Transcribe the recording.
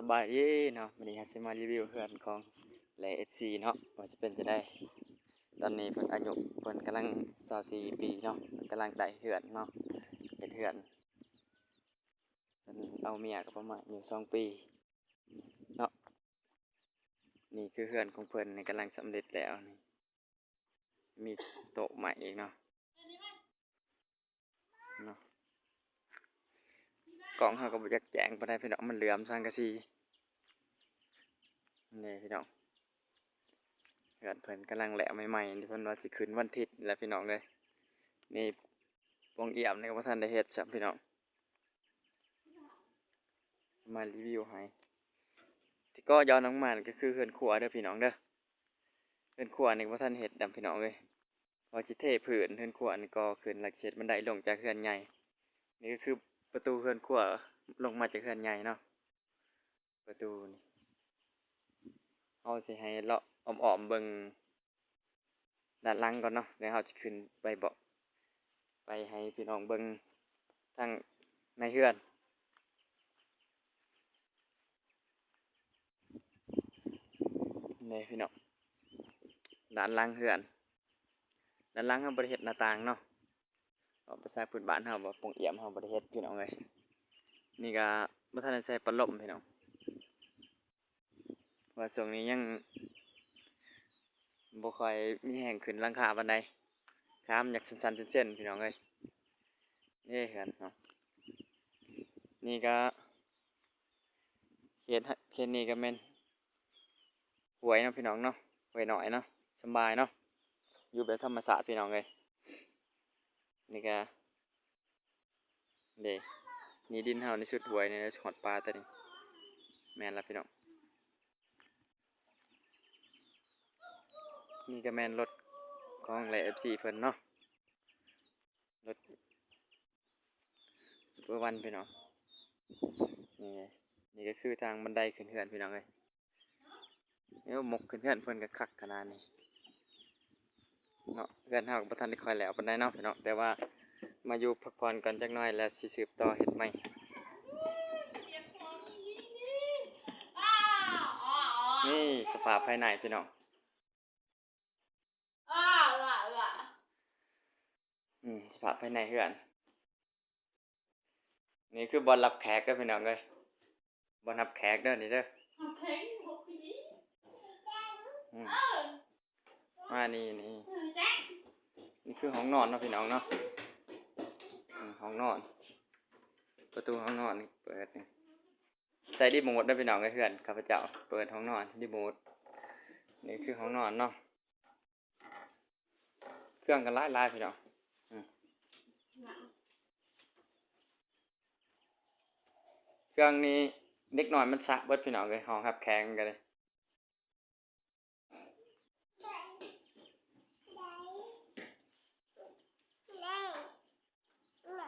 สบายดีเนาะวันนี้ฮัสมารีวิวเพื่อนของแหล่เอฟซีเนาะว่าจะเป็นจะได้ ตอนนี้เพิ่นอายุเพิ่นกำลัง24ปีเนาะกำลังได้เหือนเนาะเป็นเหือนเพิ่นเอาเมียก็ประมาณอยู่สองปีเนาะนี่คือเหือนของเพิ่นนี่กำลังสำเร็จแล้วนี่มีโต๊ะใหม่อีกเนาะเนาะ กล่องเขาก็บอยากแจ้งปานใดพี่น้องมันเหลื่อมสังกะสีนี่พี่น้องเกิดเพิ่นกำลังแหละใหม่ๆที่เพิ่นว่าสิขึ้นวันอาทิตย์แล้วพี่น้องเลยนี่วงเอี่ยมนี่ก็บ่ทันได้เฮ็ดจ้ะพี่น้องมารีวิวให้ที่ก็ย้อนลงมานี่ก็คือเฮือนครัวเด้อพี่น้องเด้อเฮือนครัวนี่บ่ทันเฮ็ดดำพี่น้องเลยพอสิเทพื้นเฮือนครัวนี่ก็ขึ้นหลักเช็ดบันไดลงจากเฮือนใหญ่นี่ก็คือ ประตูเฮือนขั้วลงมาจากเฮือนใหญ่เนาะประตูนี่เอาสิให้เลาะอ้อมๆเบิ่งด้านหลังก่อนเนาะเดี๋ยวเราจะขึ้นไปบาะไปให้พี่น้องเบิ่งทางในเฮือนนี่พี่น้องด้านหลังเฮือนด้านหลังเราบริเฮ็ดหน้าต่างเนาะ ภาษาพื้นบ้านเฮาบ่ปงเอี่ยมเฮาบ่ได้เฮ็ดพี่น้องเอ้ยนี่ก็บ่ทันได้ใช้ปลาลมพี่น้องว่าช่วงนี้ยังบ่ค่อยมีแห่งขึ้นหลังคาปานใดคามอยากสั้นๆเส้นๆพี่น้องเอ้ยนี่กันเนาะนี่ก็เขตฮะเขตนี้ก็แม่นหวยเนาะพี่น้องเนาะหวยหน่อยเนาะสบายเนาะอยู่แบบธรรมชาติพี่น้องเอ้ย นี่ก็เดนี่ดินเฮาในชุดหวยในหอดปลาตัวนี้แมนละพี่น้องนี่ก็แมนรถของแหล่เอฟซีเพิ่นเนาะรถซุปเปอร์วันพี่น้องนี่นี่ก็คือทางบันไดขึ้นเฮือนพี่น้องเลยนี่หมกขึ้นเฮือนเพิ่นก็คักขนาดนี้ เนาะเฮือนเฮาก็บ่ทันได้ค่อยแล้วปานใดเนาะพี่น้องแต่ว่ามาอยู่พักผ่อนก่อนจักหน่อยแล้วสิสืบต่อเฮ็ดใหม่นี่สภาพภายในพี่น้องอืมสภาพภายในเฮือน นี่คือบอลรับแขกเด้อพี่น้องเอ้ยบอลรับแขกเด้อนี่เด้ออืมมานี่นี่นี่ คือห้องนอนเนาะพี่น้องเนาะห้องนอน ประตูห้องนอนเปิดนี่ใส่รีโมทได้พี่น้องเอ้ยเพื่อนข้าพเจ้าเปิดห้องนอนรีโมทนี่คือห้องนอนเนาะเครื่องกันหลายลายๆพี่น้องเครื่องนี้เด็กน้อยมันสะเบิดพี่น้องเลยห้องครับแข็งกันเลย